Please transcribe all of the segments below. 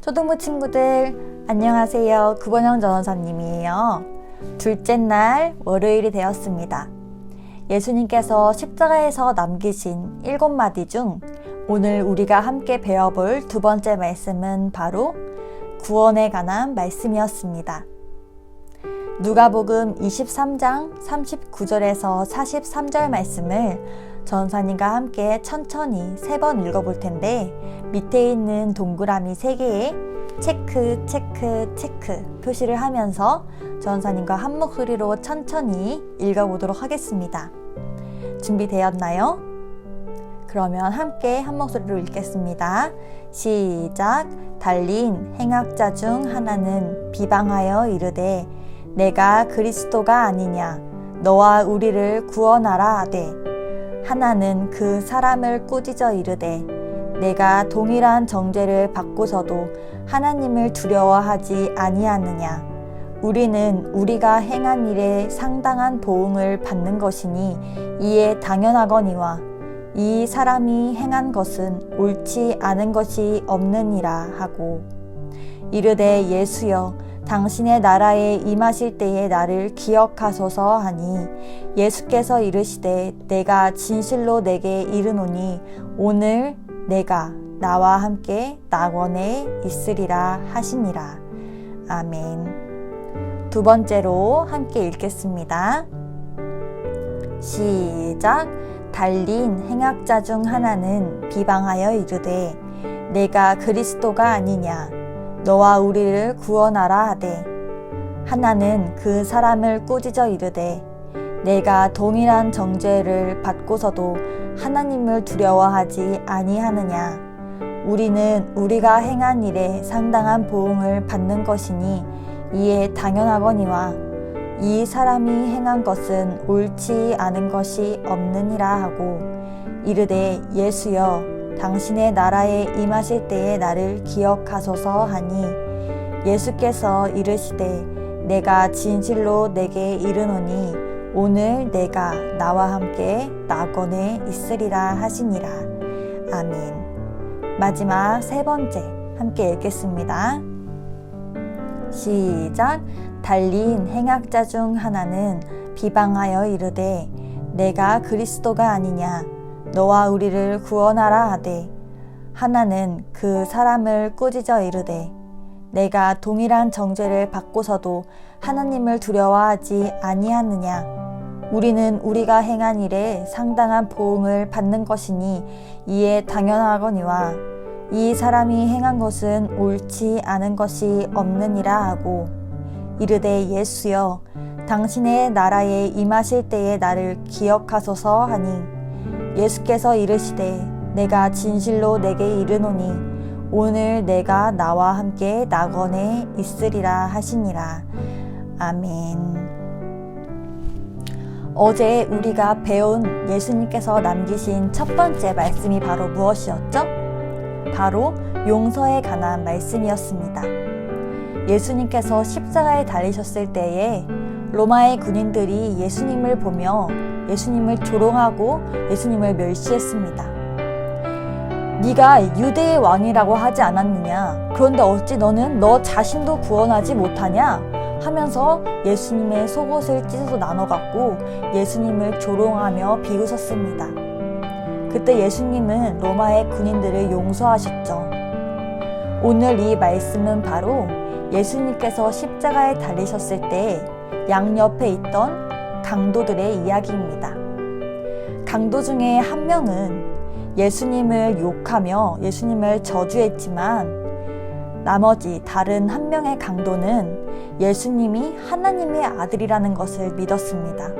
초등부 친구들 안녕하세요. 구본영 전원사님이에요. 둘째 날 월요일이 되었습니다. 예수님께서 십자가에서 남기신 일곱 마디 중 오늘 우리가 함께 배워볼 두 번째 말씀은 바로 구원에 관한 말씀이었습니다. 누가복음 23장 39절에서 43절 말씀을 전사님과 함께 천천히 세 번 읽어볼 텐데 밑에 있는 동그라미 세 개에 체크, 체크, 체크 표시를 하면서 전사님과 한 목소리로 천천히 읽어보도록 하겠습니다. 준비되었나요? 그러면 함께 한 목소리로 읽겠습니다. 시작. 달린 행악자 중 하나는 비방하여 이르되 내가 그리스도가 아니냐. 너와 우리를 구원하라 하되 하나는 그 사람을 꾸짖어 이르되 내가 동일한 정죄를 받고서도 하나님을 두려워하지 아니하느냐. 우리는 우리가 행한 일에 상당한 보응을 받는 것이니 이에 당연하거니와 이 사람이 행한 것은 옳지 않은 것이 없느니라 하고 이르되 예수여 당신의 나라에 임하실 때에 나를 기억하소서 하니 예수께서 이르시되 내가 진실로 내게 이르노니 오늘 내가 나와 함께 낙원에 있으리라 하시니라. 아멘. 두 번째로 함께 읽겠습니다. 시작. 달린 행악자 중 하나는 비방하여 이르되 내가 그리스도가 아니냐 너와 우리를 구원하라 하되 하나는 그 사람을 꾸짖어 이르되 내가 동일한 정죄를 받고서도 하나님을 두려워하지 아니하느냐? 우리는 우리가 행한 일에 상당한 보응을 받는 것이니 이에 당연하거니와 이 사람이 행한 것은 옳지 않은 것이 없느니라 하고 이르되 예수여 당신의 나라에 임하실 때에 나를 기억하소서 하니 예수께서 이르시되 내가 진실로 내게 이르노니 오늘 내가 나와 함께 낙원에 있으리라 하시니라. 아멘. 마지막 세 번째 함께 읽겠습니다. 시작. 달린 행악자 중 하나는 비방하여 이르되 내가 그리스도가 아니냐 너와 우리를 구원하라 하되 하나는 그 사람을 꾸짖어 이르되 내가 동일한 정죄를 받고서도 하나님을 두려워하지 아니하느냐? 우리는 우리가 행한 일에 상당한 보응을 받는 것이니 이에 당연하거니와 이 사람이 행한 것은 옳지 않은 것이 없느니라 하고 이르되 예수여 당신의 나라에 임하실 때에 나를 기억하소서 하니 예수께서 이르시되 내가 진실로 내게 이르노니 오늘 내가 나와 함께 낙원에 있으리라 하시니라 아멘. 어제 우리가 배운 예수님께서 남기신 첫 번째 말씀이 바로 무엇이었죠? 바로 용서에 관한 말씀이었습니다. 예수님께서 십자가에 달리셨을 때에 로마의 군인들이 예수님을 보며 예수님을 조롱하고 예수님을 멸시했습니다. 네가 유대의 왕이라고 하지 않았느냐? 그런데 어찌 너는 너 자신도 구원하지 못하냐? 하면서 예수님의 속옷을 찢어서 나눠 갖고 예수님을 조롱하며 비웃었습니다. 그때 예수님은 로마의 군인들을 용서하셨죠. 오늘 이 말씀은 바로 예수님께서 십자가에 달리셨을 때 양옆에 있던 강도들의 이야기입니다. 강도 중에 한 명은 예수님을 욕하며 예수님을 저주했지만 나머지 다른 한 명의 강도는 예수님이 하나님의 아들이라는 것을 믿었습니다.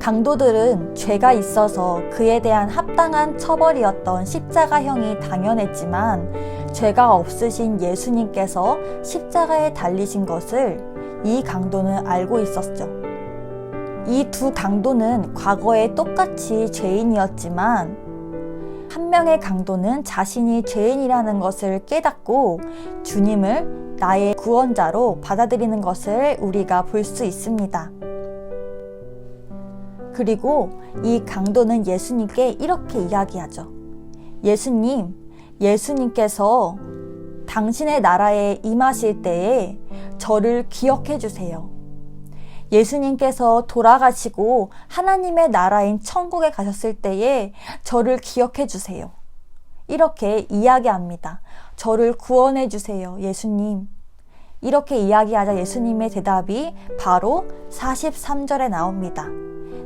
강도들은 죄가 있어서 그에 대한 합당한 처벌이었던 십자가형이 당연했지만 죄가 없으신 예수님께서 십자가에 달리신 것을 이 강도는 알고 있었죠. 이 두 강도는 과거에 똑같이 죄인이었지만 한 명의 강도는 자신이 죄인이라는 것을 깨닫고 주님을 나의 구원자로 받아들이는 것을 우리가 볼 수 있습니다. 그리고 이 강도는 예수님께 이렇게 이야기하죠. 예수님, 예수님께서 당신의 나라에 임하실 때에 저를 기억해 주세요. 예수님께서 돌아가시고 하나님의 나라인 천국에 가셨을 때에 저를 기억해 주세요. 이렇게 이야기합니다. 저를 구원해 주세요, 예수님. 이렇게 이야기하자 예수님의 대답이 바로 43절에 나옵니다.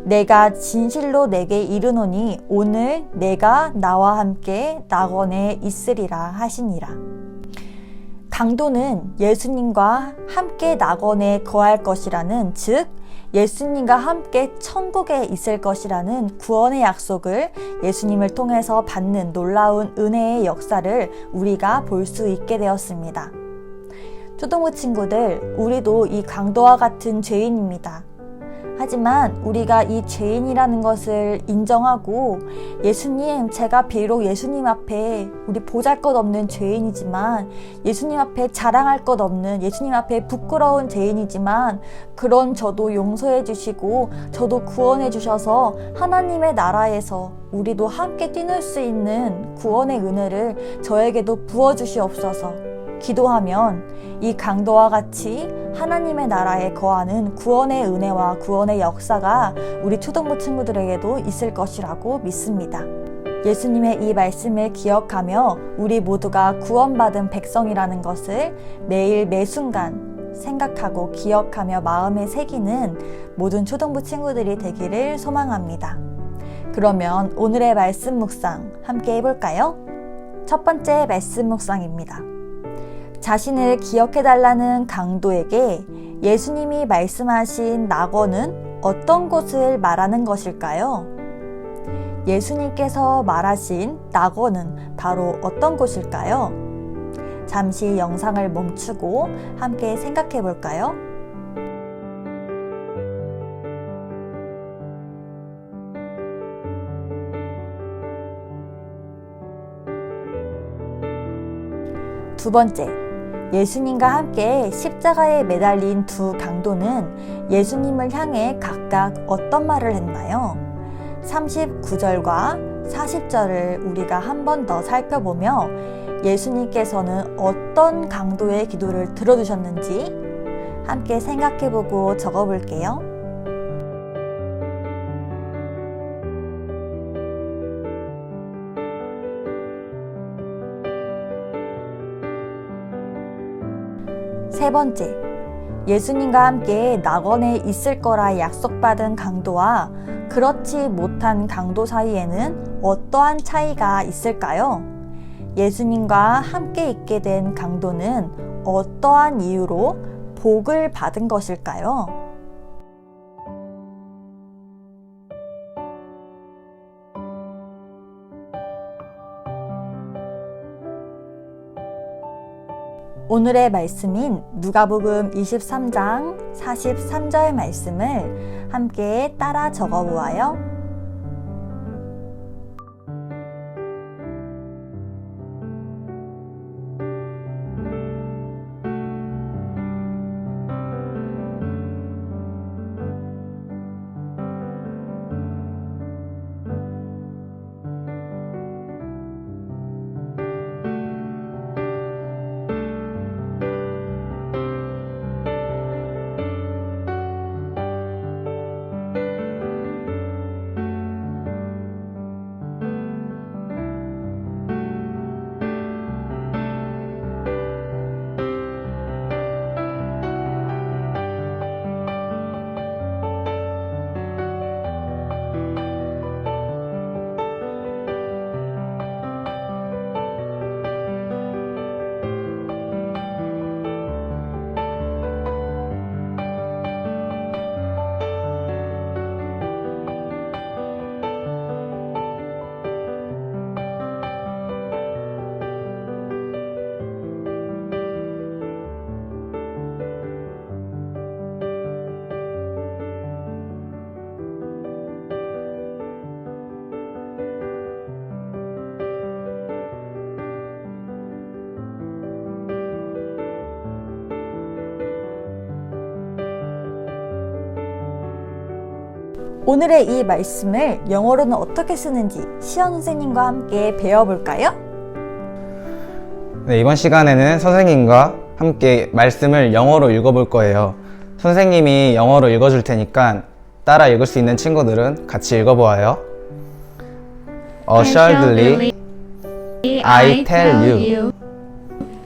내가 진실로 내게 이르노니 오늘 내가 나와 함께 낙원에 있으리라 하시니라. 강도는 예수님과 함께 낙원에 거할 것이라는 즉 예수님과 함께 천국에 있을 것이라는 구원의 약속을 예수님을 통해서 받는 놀라운 은혜의 역사를 우리가 볼 수 있게 되었습니다. 초등부 친구들, 우리도 이 강도와 같은 죄인입니다. 하지만 우리가 이 죄인이라는 것을 인정하고 예수님, 제가 비록 예수님 앞에 우리 보잘 것 없는 죄인이지만 예수님 앞에 자랑할 것 없는 예수님 앞에 부끄러운 죄인이지만 그런 저도 용서해 주시고 저도 구원해 주셔서 하나님의 나라에서 우리도 함께 뛰놀 수 있는 구원의 은혜를 저에게도 부어 주시옵소서. 기도하면 이 강도와 같이 하나님의 나라에 거하는 구원의 은혜와 구원의 역사가 우리 초등부 친구들에게도 있을 것이라고 믿습니다. 예수님의 이 말씀을 기억하며 우리 모두가 구원받은 백성이라는 것을 매일 매순간 생각하고 기억하며 마음에 새기는 모든 초등부 친구들이 되기를 소망합니다. 그러면 오늘의 말씀 묵상 함께 해볼까요? 첫 번째 말씀 묵상입니다. 자신을 기억해달라는 강도에게 예수님이 말씀하신 낙원은 어떤 곳을 말하는 것일까요? 예수님께서 말하신 낙원은 바로 어떤 곳일까요? 잠시 영상을 멈추고 함께 생각해 볼까요? 두 번째, 예수님과 함께 십자가에 매달린 두 강도는 예수님을 향해 각각 어떤 말을 했나요? 39절과 40절을 우리가 한 번 더 살펴보며 예수님께서는 어떤 강도의 기도를 들어주셨는지 함께 생각해보고 적어볼게요. 세 번째, 예수님과 함께 낙원에 있을 거라 약속받은 강도와 그렇지 못한 강도 사이에는 어떠한 차이가 있을까요? 예수님과 함께 있게 된 강도는 어떠한 이유로 복을 받은 것일까요? 오늘의 말씀인 누가복음 23장 43절 말씀을 함께 따라 적어 보아요. 오늘의 이 말씀을 영어로는 어떻게 쓰는지 시연 선생님과 함께 배워볼까요? 네, 이번 시간에는 선생님과 함께 말씀을 영어로 읽어볼 거예요. 선생님이 영어로 읽어줄 테니까 따라 읽을 수 있는 친구들은 같이 읽어보아요. Assuredly, I tell you,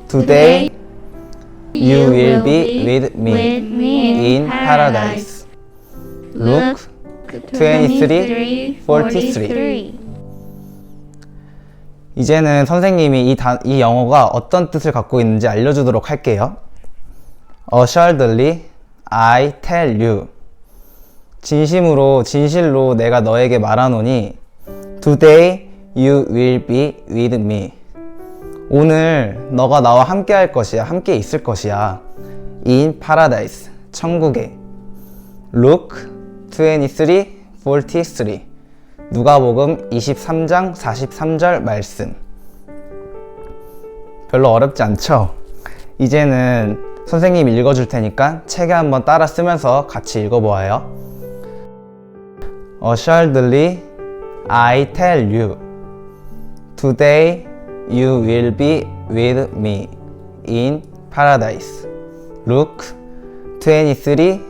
today you will be with me in paradise. Luke 23, 43. 이제는 선생님이 이, 단, 이 영어가 어떤 뜻을 갖고 있는지 알려주도록 할게요. Assuredly, I tell you. 진심으로, 진실로 내가 너에게 말하노니, Today you will be with me. 오늘 너가 나와 함께 할 것이야. 함께 있을 것이야. In paradise. 천국에. Luke 23, 43. 누가복음 23장 43절 말씀. 별로 어렵지 않죠? 이제는 선생님이 읽어줄 테니까 책에 한번 따라 쓰면서 같이 읽어보아요. Assuredly, I tell you, today you will be with me in paradise. Luke 23,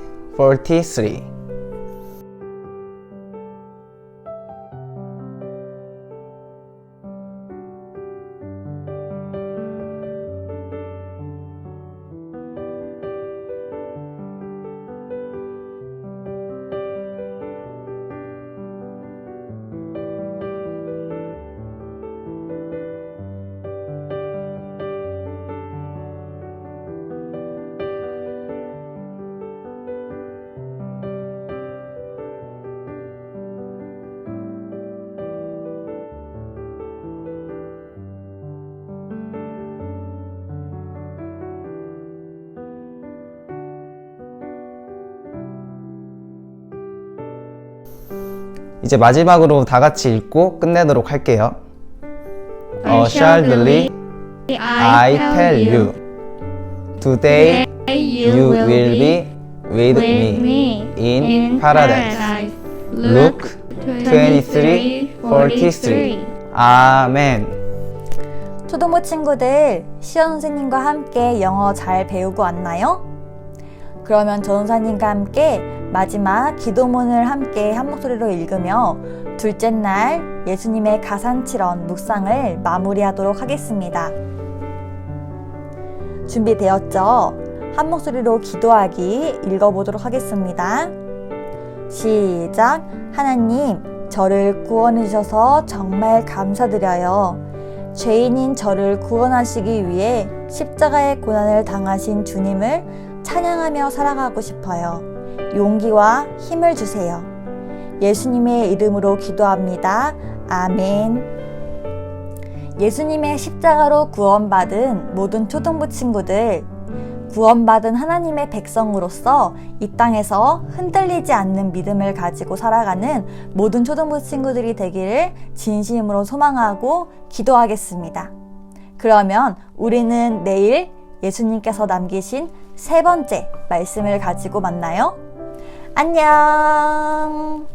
이제 마지막으로 다 같이 읽고 끝내도록 할게요. Assuredly, I tell you, today you will be with me in paradise. Luke 23, 43. 아멘. 초등부 친구들, 시연 선생님과 함께 영어 잘 배우고 왔나요? 그러면 전우사님과 함께 마지막 기도문을 함께 한 목소리로 읽으며 둘째 날 예수님의 가산칠언 묵상을 마무리하도록 하겠습니다. 준비되었죠? 한 목소리로 기도하기 읽어보도록 하겠습니다. 시작. 하나님, 저를 구원해 주셔서 정말 감사드려요. 죄인인 저를 구원하시기 위해 십자가의 고난을 당하신 주님을 찬양하며 살아가고 싶어요. 용기와 힘을 주세요. 예수님의 이름으로 기도합니다. 아멘. 예수님의 십자가로 구원받은 모든 초등부 친구들, 구원받은 하나님의 백성으로서 이 땅에서 흔들리지 않는 믿음을 가지고 살아가는 모든 초등부 친구들이 되기를 진심으로 소망하고 기도하겠습니다. 그러면 우리는 내일 예수님께서 남기신 세 번째 말씀을 가지고 만나요. 안녕!